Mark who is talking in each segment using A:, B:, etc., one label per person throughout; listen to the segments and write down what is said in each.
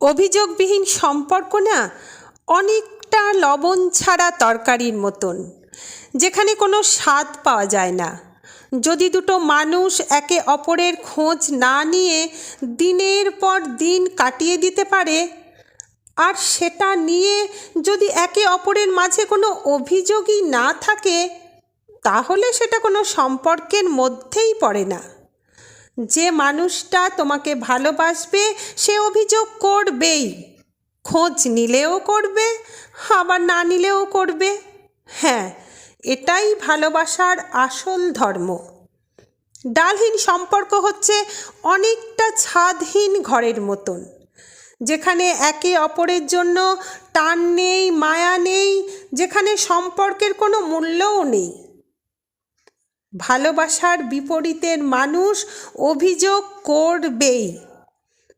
A: অভিযোগবিহীন সম্পর্ক না অনেকটা লবণ ছাড়া তরকারির মতন, যেখানে কোনো স্বাদ পাওয়া যায় না। যদি দুটো মানুষ একে অপরের খোঁজ না নিয়ে দিনের পর দিন কাটিয়ে দিতে পারে, আর সেটা নিয়ে যদি একে অপরের মাঝে কোনো অভিযোগই না থাকে, তাহলে সেটা কোনো সম্পর্কের মধ্যেই পড়ে না। যে মানুষটা তোমাকে ভালোবাসবে, সে অভিযোগ করবেই। খোঁজ নিলেও করবে, আবার না নিলেও করবে। হ্যাঁ এটাই ভালোবাসার আসল ধর্ম। ডালহীন সম্পর্ক হচ্ছে অনেকটা ছাদহীন ঘরের মতন, যেখানে একে অপরের জন্য টান নেই, মায়া নেই, যেখানে সম্পর্কের কোনো মূল্যও নেই। ভালোবাসার বিপরীতের মানুষ অভিযোগ করবেই।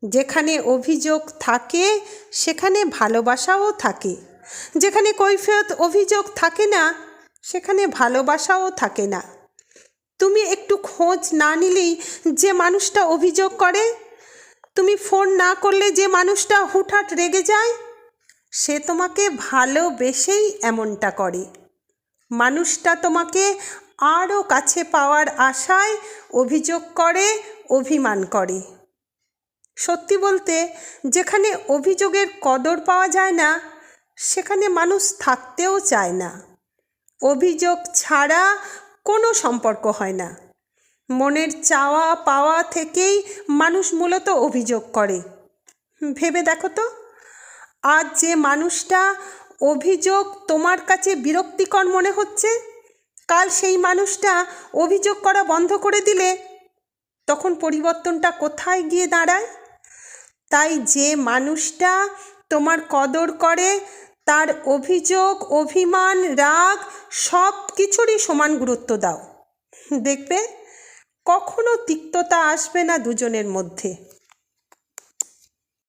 A: যেখানে অভিযোগ থাকে, সেখানে ভালোবাসাও থাকে। যেখানে কৈফিয়ত অভিযোগ থাকে না, সেখানে ভালোবাসাও থাকে না। তুমি একটু খোঁজ না নিলেই যে মানুষটা অভিযোগ করে, তুমি ফোন না করলে যে মানুষটা হুটহাট রেগে যায়, সে তোমাকে ভালোবেসেই এমনটা করে। মানুষটা তোমাকে আরও কাছে পাওয়ার আশায় অভিযোগ করে, অভিমান করে। সত্যি বলতে, যেখানে অভিযোগের কদর পাওয়া যায় না, সেখানে মানুষ থাকতেও চায় না। অভিযোগ ছাড়া কোনো সম্পর্ক হয় না। মনের চাওয়া পাওয়া থেকেই মানুষ মূলত অভিযোগ করে। ভেবে দেখো তো, আজ যে মানুষটা অভিযোগ তোমার কাছে বিরক্তিকর মনে হচ্ছে কাল সেই মানুষটা অভিযোগ করা বন্ধ করে দিলে তখন পরিবর্তনটা কোথায় গিয়ে দাঁড়ায়? তাই যে মানুষটা তোমার কদর করে, তার অভিযোগ, অভিমান, রাগ সব কিছুরই সমান গুরুত্ব দাও। দেখবে, কখনো তিক্ততা আসবে না দুজনের মধ্যে।